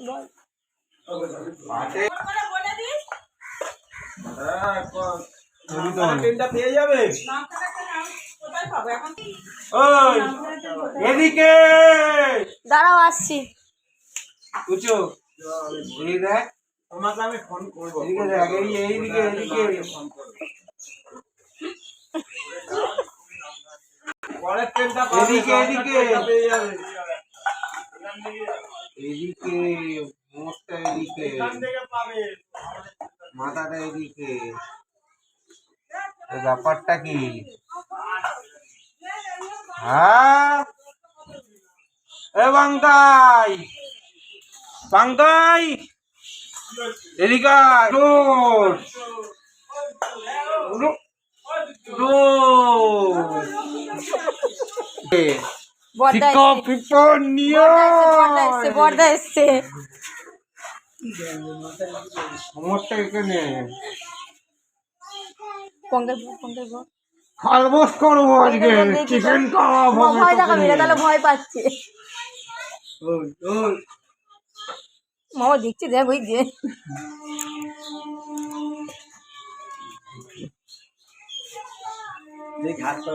বল হ্যাঁ, দাঁড়াও আসছি। উঁচু। দেখ। তোমাকে আমি ফোন করব। এদিকে দেখ এই এইদিকে এইদিকে পরের ট্রেনটা এদিকে, এদিকে। পেয়ে যাবে। এদিকে মোটটা এদিকে মাথাটা এদিকে। ব্যাপারটা কি? হ্যাঁ? এ বাংকাই বাংকাই এদিকে রোড রোড বর্দা শিক্ষক এসছে। বর্দা এসছে সমস্যা এখানে। পঙ্কের বল, পঙ্কের করব আজকে। চিকেন কাবাব ভয় দেখাবি না তাহলে ভয় পাচ্ছে। মামা দেখছি দেখ ওই যে। দেখ হাত পা